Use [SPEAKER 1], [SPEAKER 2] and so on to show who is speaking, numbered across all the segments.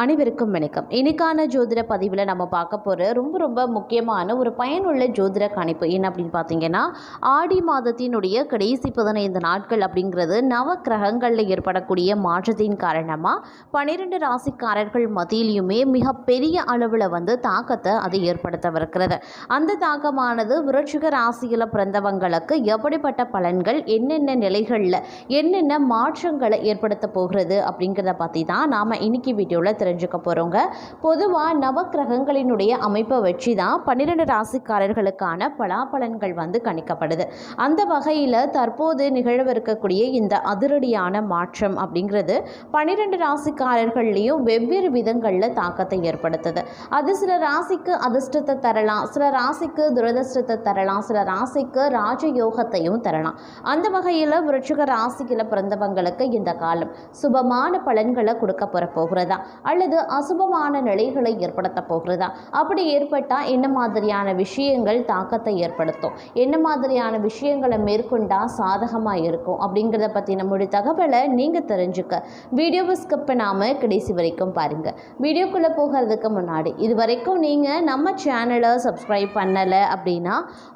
[SPEAKER 1] அனைவருக்கும் வணக்கம். இன்னைக்கான ஜோதிட பதிவில் நம்ம பார்க்க போகிற ரொம்ப ரொம்ப முக்கியமான ஒரு பயனுள்ள ஜோதிட கணிப்பு என்ன அப்படின்னு பார்த்தீங்கன்னா ஆடி மாதத்தினுடைய கடைசி பதினைந்து நாட்கள் அப்படிங்கிறது நவ கிரகங்களில் ஏற்படக்கூடிய மாற்றத்தின் காரணமாக பன்னிரெண்டு ராசிக்காரர்கள் மத்தியிலையுமே மிகப்பெரிய அளவில் வந்து தாக்கத்தை அது ஏற்படுத்தவிருக்கிறது. அந்த தாக்கமானது விருட்சிக ராசியில் பிறந்தவங்களுக்கு எப்படிப்பட்ட பலன்கள் என்னென்ன நிலைகளில் என்னென்ன மாற்றங்களை ஏற்படுத்த போகிறது அப்படிங்கிறத பற்றி தான் நாம் இன்னைக்கு வீடியோவில் தெரிஞ்சுக்க போகிறோங்க பொதுவாக நவக்கிரகங்களினுடைய அமைப்பை வச்சு தான் பன்னிரெண்டு ராசிக்காரர்களுக்கான பலாபலன்கள் வந்து கணிக்கப்படுது. அந்த வகையில் தற்போது நிகழவிருக்கக்கூடிய இந்த அதிரடியான மாற்றம் அப்படிங்கிறது பன்னிரெண்டு ராசிக்காரர்கள்லேயும் வெவ்வேறு விதங்களில் தாக்கத்தை ஏற்படுத்துது. அது சில ராசிக்கு அதிர்ஷ்டத்தை தரலாம் சில ராசிக்கு துரதிர்ஷ்டத்தை தரலாம் சில ராசிக்கு ராஜயோகத்தையும் தரலாம். அந்த வகையில் விருட்சிக ராசியில் பிறந்தவங்களுக்கு இந்த காலம் சுபமான பலன்களை கொடுக்க போற போகிறதா? அல்லது அசுபமான நிலைகளை ஏற்படுத்த போகிறதா? அப்படி ஏற்பட்டால் என்ன மாதிரியான விஷயங்கள் தாக்கத்தை ஏற்படுத்தும்? என்ன மாதிரியான விஷயங்களை மேற்கொண்டால் சாதகமாக இருக்கும்? அப்படிங்கிறத பற்றி நம்முடைய தகவலை நீங்கள் தெரிஞ்சுக்க. வீடியோவை ஸ்கிப் பண்ணாமல் கடைசி வரைக்கும் பாருங்கள் வீடியோக்குள்ளே போகிறதுக்கு முன்னாடி இது வரைக்கும் நீங்கள் நம்ம சேனலை சப்ஸ்கிரைப் பண்ணலை அப்படின்னா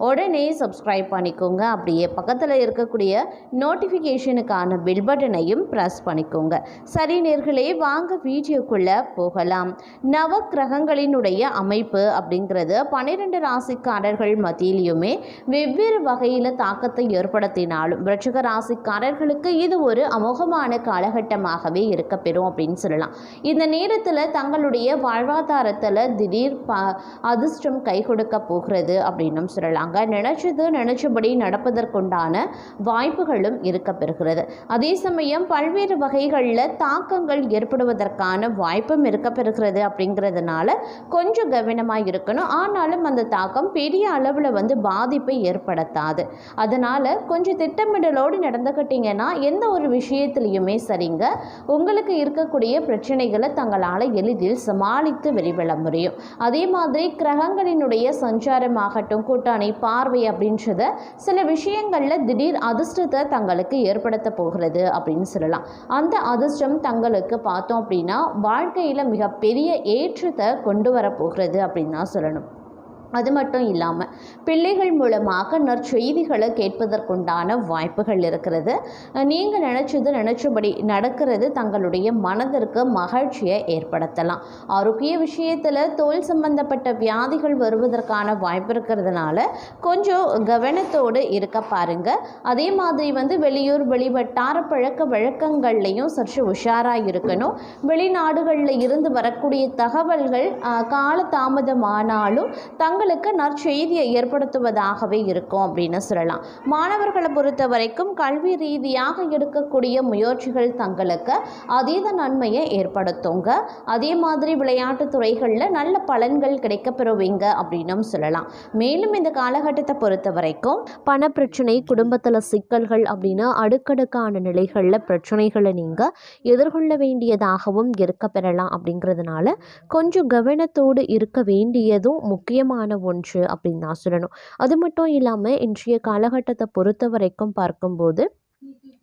[SPEAKER 1] உடனே சப்ஸ்கிரைப் பண்ணிக்கோங்க. அப்படியே பக்கத்தில் இருக்கக்கூடிய நோட்டிஃபிகேஷனுக்கான பில் பட்டனையும் ப்ரெஸ் பண்ணிக்கோங்க. சரி நேர்களே வாங்க வீடியோக்குள்ளே போகலாம். நவ கிரகங்களினுடைய அமைப்பு அப்படிங்கிறது பன்னிரெண்டு ராசிக்காரர்கள் மத்தியிலையுமே வெவ்வேறு வகையில் தாக்கத்தை ஏற்படுத்தினாலும் விருச்சிக ராசிக்காரர்களுக்கு இது ஒரு அமோகமான காலகட்டமாகவே இருக்கப்பெறும் அப்படின்னு சொல்லலாம். இந்த நேரத்தில் தங்களுடைய வாழ்வாதாரத்தில் திடீர் ப அதிர்ஷ்டம் கை கொடுக்க போகிறது அப்படின்னும் சொல்லலாங்க. நினச்சது நினச்சபடி நடப்பதற்குண்டான வாய்ப்புகளும் இருக்க பெறுகிறது அதே சமயம் பல்வேறு வகைகளில் தாக்கங்கள் ஏற்படுவதற்கான வாய்ப்பு வாய்ப்பும் இருக்க அப்படிங்கிறதுனால கொஞ்சம் கவனமாக இருக்கணும். ஆனாலும் அந்த தாக்கம் பெரிய அளவில் வந்து பாதிப்பை ஏற்படுத்தாது. அதனால் கொஞ்சம் திட்டமிடலோடு நடந்துக்கிட்டிங்கன்னா எந்த ஒரு விஷயத்துலையுமே சரிங்க. உங்களுக்கு இருக்கக்கூடிய பிரச்சனைகளை தங்களால் எளிதில் சமாளித்து வெளிவிட முடியும். அதே மாதிரி கிரகங்களினுடைய சஞ்சாரமாகட்டும் கூட்டாணி பார்வை அப்படின்றத சில விஷயங்களில் திடீர் அதிர்ஷ்டத்தை தங்களுக்கு ஏற்படுத்த போகிறது அப்படின்னு சொல்லலாம். அந்த அதிர்ஷ்டம் தங்களுக்கு பார்த்தோம் அப்படின்னா வாழ்க்கையில் மிகப்பெரிய ஏற்றத்தை கொண்டு வரப்போகிறது அப்படின்னு தான் சொல்லணும். அது மட்டும் இல்லாமல் பிள்ளைகள் மூலமாக நற்செய்திகளை கேட்பதற்குண்டான வாய்ப்புகள் இருக்கிறது. நீங்கள் நினச்சது நினச்சபடி நடக்கிறது தங்களுடைய மனதிற்கு மகிழ்ச்சியை ஏற்படுத்தலாம். ஆரோக்கிய விஷயத்தில் தோல் சம்பந்தப்பட்ட வியாதிகள் வருவதற்கான வாய்ப்பு இருக்கிறதுனால கொஞ்சம் கவனத்தோடு இருக்க பாருங்க. அதே மாதிரி வந்து வெளியூர் வெளிவட்டார பழக்க வழக்கங்கள்லையும் சற்று உஷாராக இருக்கணும். வெளிநாடுகளில் இருந்து வரக்கூடிய தகவல்கள் கால தாமதமானாலும் தங்களுக்கு நற்செய்தியை ஏற்படுத்துவதாகவே இருக்கும் அப்படின்னு சொல்லலாம். மாணவர்களை பொறுத்த வரைக்கும் கல்வி ரீதியாக எடுக்கக்கூடிய முயற்சிகள் தங்களுக்கு அதீத நன்மையை ஏற்படுத்துங்க. அதே மாதிரி விளையாட்டு துறைகளில் நல்ல பலன்கள் கிடைக்கப்பெறுவீங்க அப்படின்னும் சொல்லலாம். மேலும் இந்த காலகட்டத்தை பொறுத்த வரைக்கும் பண பிரச்சனை குடும்பத்தில் சிக்கல்கள் அப்படின்னு அடுக்கடுக்கான நிலைகளில் பிரச்சனைகளை நீங்கள் எதிர்கொள்ள வேண்டியதாகவும் இருக்க பெறலாம் அப்படிங்கிறதுனால கொஞ்சம் கவனத்தோடு இருக்க வேண்டியதும் முக்கியமான ஒன்று அப்படின்னு நான் சொல்லணும். அது மட்டும் இல்லாமல் இன்றைய காலகட்டத்தை பொறுத்த வரைக்கும் பார்க்கும்போது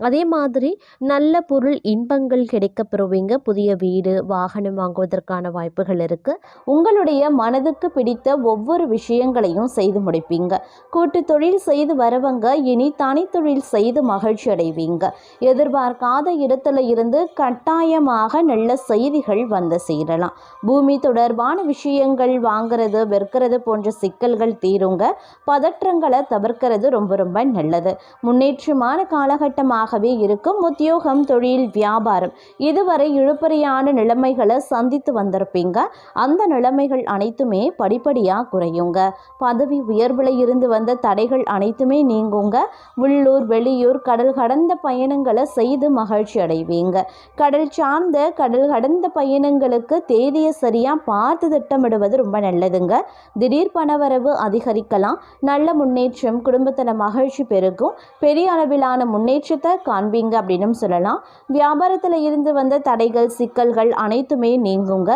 [SPEAKER 1] அதே மாதிரி நல்ல பொருள் இன்பங்கள் கிடைக்க பெறுவீங்க புதிய வீடு வாகனம் வாங்குவதற்கான வாய்ப்புகள் இருக்குது உங்களுடைய மனதுக்கு பிடித்த ஒவ்வொரு விஷயங்களையும் செய்து முடிப்பீங்க. கூட்டு தொழில் செய்து வரவங்க இனி தனித்தொழில் செய்து மகிழ்ச்சி அடைவீங்க. எதிர்பார்க்காத இடத்துல இருந்து கட்டாயமாக நல்ல செய்திகள் வந்து சேரலாம். பூமி தொடர்பான விஷயங்கள் வாங்குறது விற்கிறது போன்ற சிக்கல்கள் தீருங்க. பதற்றங்களை தவிர்க்கிறது ரொம்ப ரொம்ப நல்லது. முன்னேற்றமான காலகட்டமாக காலகட்டமாகவே இருக்கும் உத்தியோகம் தொழில் வியாபாரம். இதுவரை இழுப்பறியான நிலைமைகளை சந்தித்து வந்திருப்பீங்க. அந்த நிலைமைகள் அனைத்துமே படிப்படியாக குறையுங்க. பதவி உயர்வில் இருந்து வந்த தடைகள் அனைத்துமே நீங்குங்க. உள்ளூர் வெளியூர் கடல் கடந்த பயணங்களை செய்து மகிழ்ச்சி அடைவீங்க. கடல் சார்ந்த கடல் கடந்த பயணங்களுக்கு தேதியை சரியாக பார்த்து திட்டமிடுவது ரொம்ப நல்லதுங்க. திடீர் பணவரவு அதிகரிக்கலாம். நல்ல முன்னேற்றம் குடும்பத்தில் மகிழ்ச்சி பெருகும். பெரிய அளவிலான முன்னேற்றத்தை காண்பீங்க அப்படின்னு சொல்லலாம். வியாபாரத்தில் இருந்து வந்த தடைகள் சிக்கல்கள் அனைத்துமே நீங்குங்க.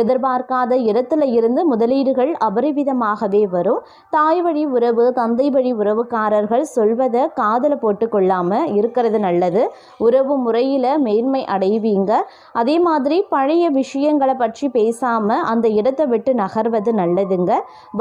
[SPEAKER 1] எதிர்பார்க்காத இடத்துல இருந்து முதலீடுகள் அபரிவிதமாகவே வரும். தாய் வழி உறவு தந்தை வழி உறவுக்காரர்கள் சொல்வதை காதல போட்டு கொள்ளாமல் இருக்கிறது நல்லது. உறவு முறையில் மேன்மை அடைவீங்க. அதே மாதிரி பழைய விஷயங்களை பற்றி பேசாமல் அந்த இடத்தை விட்டு நகர்வது நல்லதுங்க.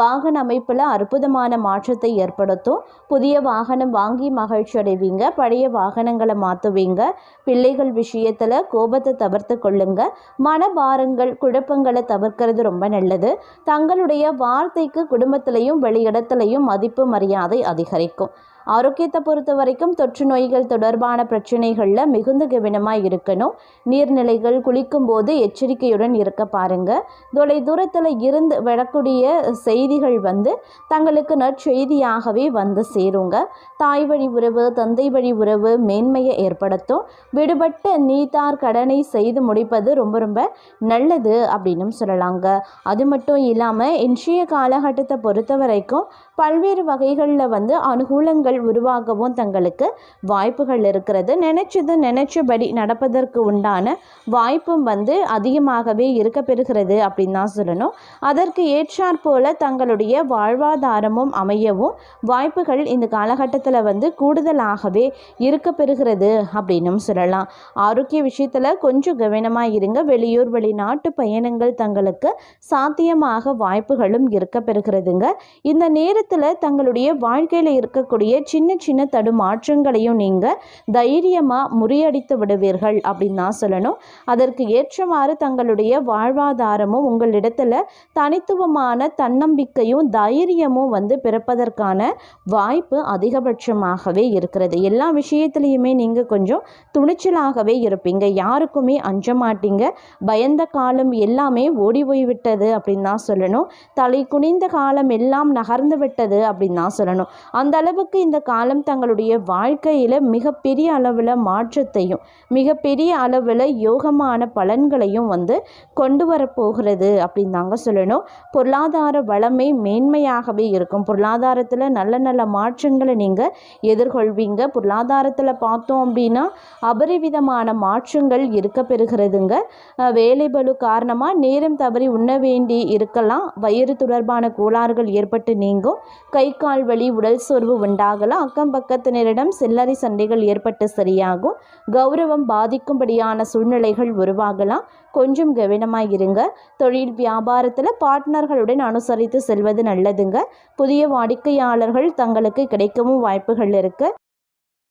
[SPEAKER 1] வாகன அமைப்பில் அற்புதமான மாற்றத்தை ஏற்படுத்தும். புதிய வாகனம் வாங்கி மகிழ்ச்சி அடைவீங்க பழைய வாகனங்களை மாற்றுவீங்க பிள்ளைகள் விஷயத்தில் கோபத்தை தவிர்த்து கொள்ளுங்க. மனபாரங்கள் குழப்பங்களை தவிர்க்கிறது ரொம்ப நல்லது. தங்களுடைய வார்த்தைக்கு குடும்பத்திலையும் வெளியிடத்திலையும் மதிப்பு மரியாதை அதிகரிக்கும். ஆரோக்கியத்தை பொறுத்த வரைக்கும் தொற்று நோய்கள் தொடர்பான பிரச்சனைகளில் மிகுந்த கவனமாக இருக்கணும். நீர்நிலைகள் குளிக்கும் போது எச்சரிக்கையுடன் இருக்க பாருங்க. தொலை தூரத்தில் இருந்து வரக்கூடிய செய்திகள் வந்து தங்களுக்கு நற்செய்தியாகவே வந்து சேருங்க. தாய் வழி உறவு தந்தை வழி உறவு மேன்மையை ஏற்படுத்தும். விடுபட்ட நீத்தார் கடனை செய்து முடிப்பது ரொம்ப ரொம்ப நல்லது அப்படின்னும் சொல்லலாங்க. அது மட்டும் இல்லாமல் இன்றைய காலகட்டத்தை பொறுத்த வரைக்கும் பல்வேறு வகைகளில் வந்து அனுகூலங்கள் உருவாகவும் தங்களுக்கு வாய்ப்புகள் இருக்கிறது. நினைச்சது நினைச்சபடி நடப்பதற்கு உண்டான வாய்ப்பும் வந்து அதிகமாகவே இருக்க பெறுகிறது அப்படின்னு தான் சொல்லணும். அதற்கு ஏற்றாற் போல தங்களுடைய வாழ்வாதாரமும் அமையவும் வாய்ப்புகள் இந்த காலகட்டத்தில் வந்து கூடுதலாகவே இருக்க பெறுகிறது அப்படின்னும் சொல்லலாம். ஆரோக்கிய விஷயத்தில் கொஞ்சம் கவனமாக இருங்க. வெளியூர் வெளிநாட்டு பயணங்கள் தங்களுக்கு சாத்தியமாக வாய்ப்புகளும் இருக்க பெறுகிறதுங்க இந்த நேரத்தில் தங்களுடைய வாழ்க்கையில் இருக்கக்கூடிய சின்ன சின்ன தடுமாற்றங்களையும் நீங்கள் தைரியமாக முறியடித்து விடுவீர்கள் அப்படின்னு தான் சொல்லணும். அதற்கு ஏற்றவாறு தங்களுடைய வாழ்வாதாரமும் உங்களிடத்தில் தனித்துவமான தன்னம்பிக்கையும் தைரியமும் வந்து பிறப்பதற்கான வாய்ப்பு அதிகபட்சமாகவே இருக்கிறது. எல்லா விஷயத்துலையுமே நீங்கள் கொஞ்சம் துணிச்சலாகவே இருப்பீங்க. யாருக்குமே அஞ்ச மாட்டீங்க. பயந்த காலம் எல்லாமே ஓடி போய்விட்டது அப்படின்னு தான் சொல்லணும். தலை குனிந்த காலம் எல்லாம் நகர்ந்து விட்டது அப்படின்னு தான் சொல்லணும். அந்த அளவுக்கு இந்த
[SPEAKER 2] காலம் தங்களுடைய வாழ்க்கையில் மிகப்பெரிய அளவில் மாற்றத்தையும் மிகப்பெரிய அளவில் யோகமான பலன்களையும் வந்து கொண்டு வரப்போகிறது அப்படின்னு தாங்க சொல்லணும். பொருளாதார வளமை மேன்மையாகவே இருக்கும். பொருளாதாரத்தில் நல்ல நல்ல மாற்றங்களை நீங்கள் எதிர்கொள்வீங்க. பொருளாதாரத்தில் பார்த்தோம் அப்படின்னா அபரிவிதமான மாற்றங்கள் இருக்க பெறுகிறதுங்க வேலை வேலைபளு காரணமாக நேரம் தவறி உண்ண வேண்டி இருக்கலாம். வயிறு தொடர்பான கோளாறுகள் ஏற்பட்டு நீங்கும். கை கால் வலி உடல் சோர்வு உண்டாகும். உண்டாகலாம் அக்கம் பக்கத்தினரிடம் சில்லறை சண்டைகள் ஏற்பட்டு சரியாகும். கௌரவம் பாதிக்கும்படியான சூழ்நிலைகள் உருவாகலாம். கொஞ்சம் கவனமாக இருங்க. தொழில் வியாபாரத்தில் பார்ட்னர்களுடன் அனுசரித்து செல்வது நல்லதுங்க. புதிய வாடிக்கையாளர்கள் தங்களுக்கு கிடைக்கவும் வாய்ப்புகள் இருக்குது